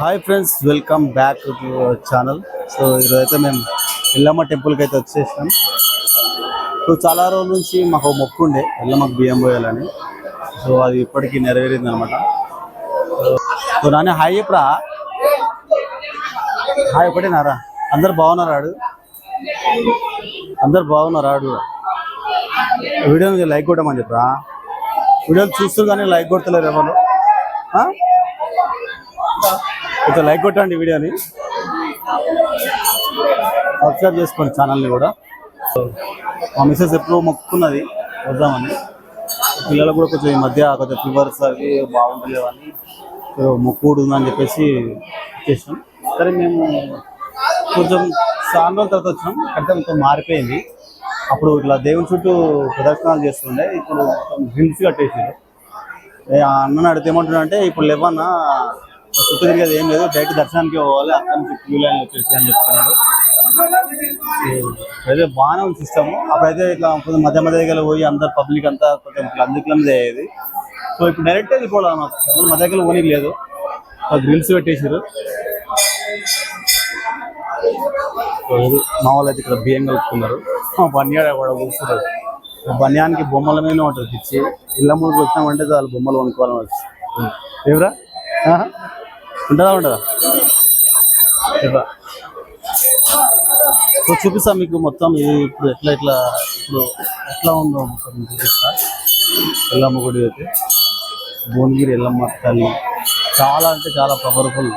Hi friends welcome back to channel. So ఈరోజైతే అయితే మేము ఎల్లమ్మ టెంపుల్కి అయితే వచ్చేసాం సో చాలా రోజుల నుంచి మాకు మొక్కు ఉండే ఎల్లమ్మకు బియ్యం పోయాలని. సో అది ఇప్పటికీ నెరవేరింది అనమాట సో నాన్న హాయ్ ఎప్పుడా హాయ్ ఒకటేనారా అందరు బాగున్నారు ఆడు? అందరు బాగున్నారు ఆడు? వీడియోని లైక్ కొట్టమని చెప్పరా? వీడియోలు చూస్తున్నారు కానీ లైక్ కొడతలేరు ఎవరు. ఆ? కొంచెం లైక్ కొట్టండి వీడియోని. సబ్స్క్రైబ్ చేసుకోండి ఛానల్ని కూడా. మా మిస్సెస్ ఎప్పుడో మొక్కున్నది వద్దామని. పిల్లలు కూడా కొంచెం ఈ మధ్య కొంచెం ఫీవర్స్ అవి బాగుంటలేవని సో మొక్కుడు ఉందని చెప్పేసి చేసాం సరే మేము కొంచెం చాలా రోజుల తర్వాత వచ్చినాం. అంటే మొత్తం మారిపోయింది. అప్పుడు ఇట్లా దేవుని చుట్టూ ప్రదర్శనలు చేస్తుండే. ఇప్పుడు మొత్తం హిల్స్ కట్టేసారు ఏ ఆ అడిగితే ఏమంటున్నా అంటే ఇప్పుడు లేవన్నా చుట్టూ తిరిగేది ఏం లేదు డైరెక్ట్ దర్శనానికి పోవాలి అక్కడ నుంచి క్యూ లైన్ వచ్చేసి అని చెప్తున్నారు. అయితే బాగానే ఉంది సిస్టమ్ అప్పుడైతే ఇట్లా కొంచెం మధ్య మధ్య దగ్గర పోయి అందరు పబ్లిక్ అంతా కొంచెం క్లమ్జీ అయ్యేది. సో ఇప్పుడు డైరెక్ట్ వెళ్ళిపోవాలి అన్నమాట. మధ్య దగ్గర పోనీ లేదు. గ్రిల్స్ పెట్టేసారు మా వాళ్ళు అయితే ఇక్కడ బియ్యం కలుపుతున్నారు బన్యాడ కూడా కూర్చున్నారు. బన్యానికి బొమ్మల మీద ఉంటుంది పిచ్చి. ఇళ్ళ ముందుకు వచ్చినామంటే చాలు బొమ్మలు కొనుక్కోవాలని వచ్చి ఎవరా? ఉంటుందా ఉంటుందా? సో చూపిస్తా మీకు మొత్తం ఇది ఇప్పుడు ఎట్లా ఎట్లా ఇప్పుడు ఎట్లా ఉందో మొత్తం చూపిస్తా. ఎల్లమ్మ గుడి అయితే. భువనగిరి ఎల్లమ్మ తల్లి. చాలా అంటే చాలా పవర్ఫుల్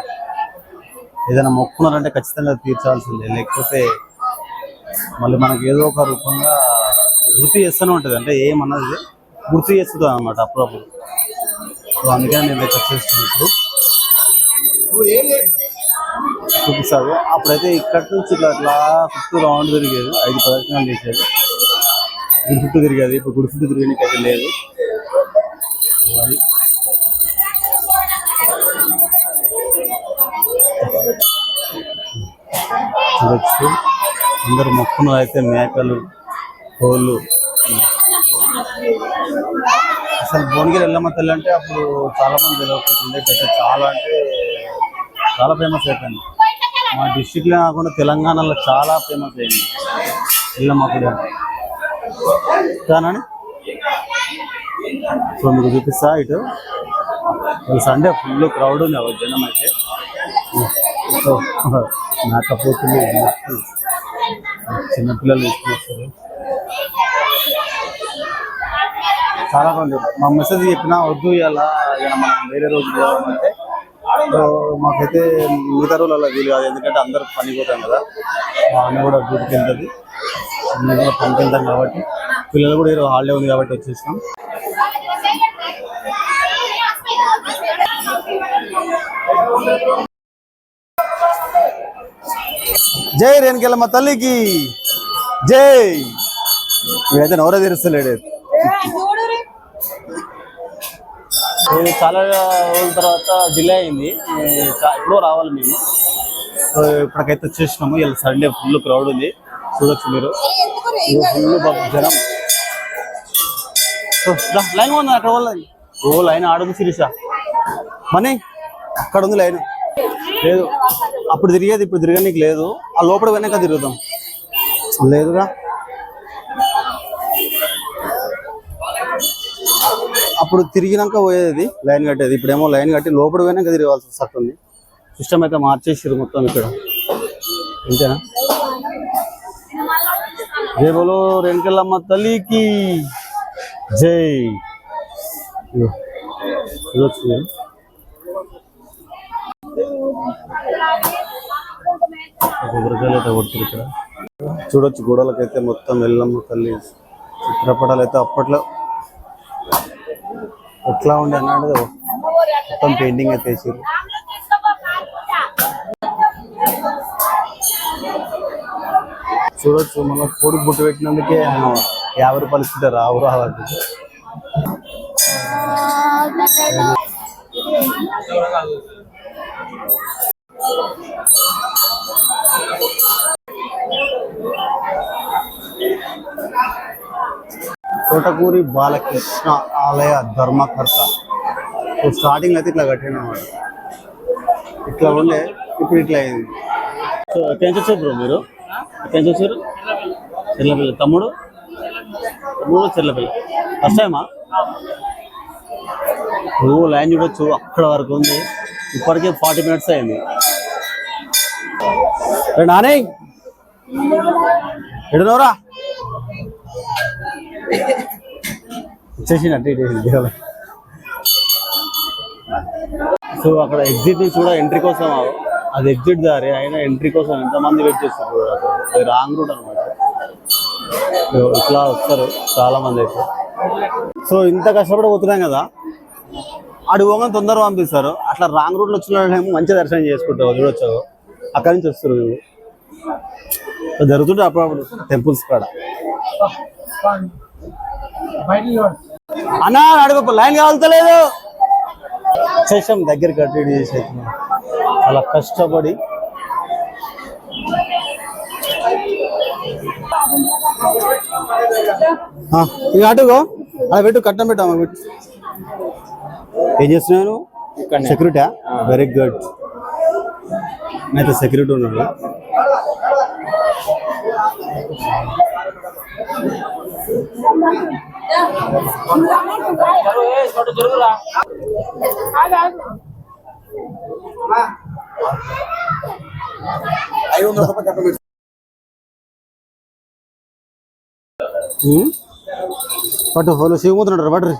ఏదైనా మొక్కున్నారంటే ఖచ్చితంగా తీర్చాల్సిందే. లేకపోతే మళ్ళీ మనకి ఏదో ఒక రూపంగా గుర్తు చేస్తూనే ఉంటుంది. అంటే ఏమన్నది గుర్తు చేస్తుంది అనమాట అప్పుడప్పుడు. సో అందుకని నేను దగ్గర చేస్తున్నాను ఇప్పుడు. చూపిస్తారు అప్పుడైతే ఇక్కడ నుంచి ఇట్లా ఇట్లా చుట్టూ రౌండ్ తిరిగేది ఐదు ప్రదక్షిణాలు చేసేది. గుడి చుట్టూ తిరిగేది ఇప్పుడు గుడి చుట్టూ తిరిగడానికి అయితే లేదు. అది చూడొచ్చు. అందరు మొక్కను అయితే మేకలు కోళ్ళు. అసలు భువనగిరి ఎల్లమ్మ తల్లి అంటే అప్పుడు చాలా మంది తెలియకపోతుండే చాలా అంటే చాలా ఫేమస్ అయిపోయింది. మా డిస్టిక్లో కాకుండా తెలంగాణలో చాలా ఫేమస్ అయింది. ఎల్లమ్మ గుడి. అంటే కానండి సో మీకు చూపిస్తా ఇటు. సండే ఫుల్ క్రౌడ్ ఉంది ఒక జనం అయితే. సో చిన్నపిల్లలు తీసుకొస్తారు చాలా మంది మా మెసేజ్ చెప్పినా వద్దు ఇలా ఇక మనం వేరే రోజు పోదామంటే మాకైతే మిగతా రోజులు అలా వీలు కాదు. ఎందుకంటే అందరూ పని పోతాం కదా. మా అన్న కూడా డ్యూటీకి వెళ్తుంది. మేము కూడా పనికి వెళ్తాం కాబట్టి పిల్లలు కూడా ఈరోజు హాలిడే ఉంది కాబట్టి వచ్చేసినాం. జై రేణుకెళ్ళమ్మ తల్లికి. జై. వీడైతే నవర తీరుస్తలేడు. ఇది చాలా రోజుల తర్వాత డిలే అయింది. ఎప్పుడో రావాలి మేము. సో ఇప్పటికైతే వచ్చేసినాము. ఇలా సండే ఫుల్ క్రౌడ్ ఉంది. చూడొచ్చు మీరు. ఫుల్ జనం. లైన్ ఉంది అక్కడ వాళ్ళది ఓ లైన్ ఆడుంది సిరీసా మనీ అక్కడ ఉంది లైన్ లేదు. అప్పుడు తిరిగేది ఇప్పుడు తిరగనీకి లేదు. ఆ లోపల వెనక తిరుగుతాం లేదుగా అప్పుడు తిరిగినాక పోయేది లైన్ కట్టేది. ఇప్పుడేమో లైన్ కట్టి లోపల వెనక తిరగాల్సి వస్తుంది సిస్టమ్ అయితే మార్చేసారు మొత్తం ఇక్కడ. అంతేనా జై బోలో రేణుకెళ్ళమ్మ తల్లికి. జై. వచ్చింది. చూడొచ్చు కొబ్బరికాయలు అయితే కొడుతురు ఇక్కడ. చూడొచ్చు గోడలకైతే మొత్తం ఎల్లమ్మ తల్లి చిత్రపటాలు అయితే అప్పట్లో ఎట్లా ఉండే అన్నాడు మొత్తం పెయింటింగ్ అయితే వేసారు చూడొచ్చు మనం కోడి బుట్టు పెట్టినందుకే ఆయన యాభై రూపాయలు ఇస్తుంటారు రావు రావాలి తోటకూరి బాలకృష్ణ. ఆలయ ధర్మకర్త. స్టార్టింగ్ అయితే ఇట్లా కట్టిండు అనమాట ఇట్లా ఉండే ఇప్పుడు ఇట్లా అయింది. సో ఎక్కడి నుంచి వచ్చారు బ్రో మీరు? ఎక్కడి నుంచి వచ్చారు? చెల్లపిల్ల తమ్ముడు? తమ్ముడు చెల్లపిల్ల ఫస్ట్ టైమా నువ్వు లైన్ చూడొచ్చు. అక్కడ వరకు ఉంది. ఇప్పటికే ఫార్టీ మినిట్స్ అయింది. నానే! నాని ఎడునవరా వచ్చేసినట్టు ఇటు సో అక్కడ ఎగ్జిట్ నుంచి కూడా ఎంట్రీ కోసం అది ఎగ్జిట్ దారి అయినా ఎంట్రీ కోసం ఎంతమంది వెయిట్ చేస్తారు అది రాంగ్ రూట్ అనమాట ఇట్లా వస్తారు చాలా మంది అయితే. సో ఇంత కష్టపడి పోతున్నాం కదా. అడుగు పోగానే తొందరగా పంపిస్తారు. అట్లా రాంగ్ రూట్లో వచ్చిన వాళ్ళేమో మంచిగా దర్శనం చేసుకుంటావు చూడొచ్చు. అక్కడి నుంచి వస్తారు జరుగుతుంటే అప్పుడప్పుడు టెంపుల్స్ కాడ. అన్నా అడుగు లైన్ కావాలతలేదు చేసాం దగ్గరికి అటు చేసి చాలా కష్టపడి. ఇక అటుగో అలా పెట్టు కట్టం పెట్టు అమ్మ పెట్టు. ఏం చేస్తున్నాను సెక్యూరిటీ వెరీ గుడ్ అయితే సెక్యూరిటీ ఉన్నాడు ఉమ్. పట్టు వాళ్ళు శివమూతున్నాడు పట్టు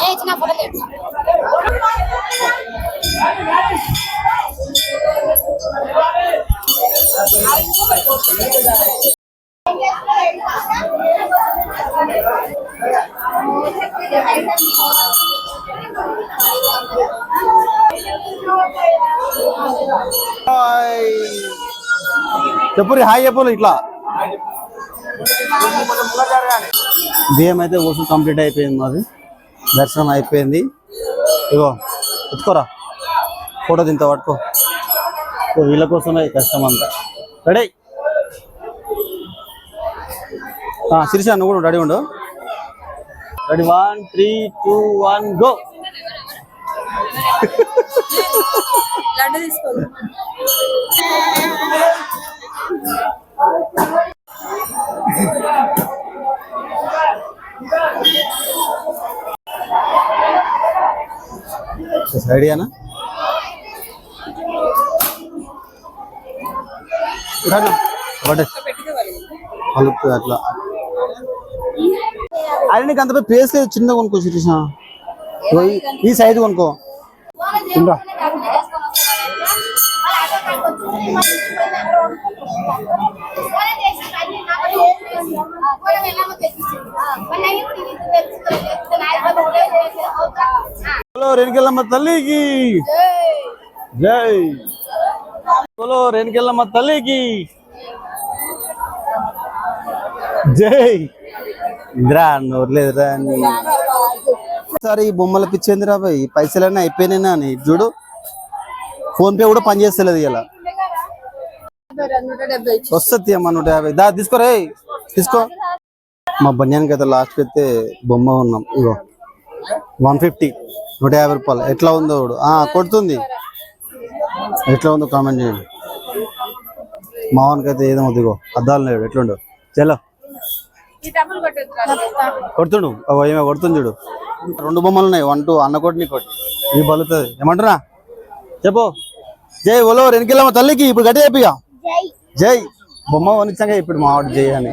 ఏ చిన్న పొడలేదు చెప్పురి హాయ్ చెప్పులు ఇట్లా. బియ్యం అయితే వసూలు కంప్లీట్ అయిపోయింది మాది. దర్శనం అయిపోయింది. ఇగో ఎత్తుకోరా. ఫోటో తింత పట్టుకో. వీళ్ళ కోసమే కష్టం అంతా. రెడీ శిరీష నువ్వు కూడా రెడీ ఉండు. Ready one three two one go laddu ఒకటే. కలుపుతుంది అట్లా. అరే నీకు అంత ప్లేస్ లేదు చిన్న కొనుక్కో శిరీష ఈ- సైజు కొనుక్కో. తిండ్రా హలో రేణుకెళ్ళమ్మ తల్లికి. జై. హలో రేణుకెళ్ళమ్మ తల్లికి జై ఇంద్రా నోర్లేదురా నీ సరే ఈ బొమ్మల పిచ్చేందిరా బాయ్? పైసలన్నీ అయిపోయినా అని చూడు. ఫోన్ పే కూడా పనిచేస్తలేదు ఇలా వస్తుంది అమ్మ నూట యాభై. దా తీసుకోరే తీసుకో. మా బన్యానికి అయితే లాస్ట్ అయితే బొమ్మ ఉన్నాం. ఇగో వన్ ఫిఫ్టీ నూట యాభై రూపాయలు. ఎట్లా ఉందో చూడు. ఆ కొడుతుంది. ఎట్లా ఉందో కామెంట్ చేయండి. మా వానికి అయితే ఏదో ఇగో అద్దాలు లేడు ఎట్లుండు? చలో ఈ డబ్బులు కొట్టేది కొడుతుండు? ఏమో కొడుతుంది చూడు. రెండు బొమ్మలు ఉన్నాయి. వన్ టూ అన్న కొట్టి నీ కొట్టి ఇది బలుతుంది. ఏమంటున్నా? చెప్పు. జై ఓలో వెనకెళ్ళమ్మ తల్లికి. ఇప్పుడు గట్టి చెప్పిగా జై. బొమ్మ వనిచ్చంగా ఇప్పుడు మా వాడు జై అని.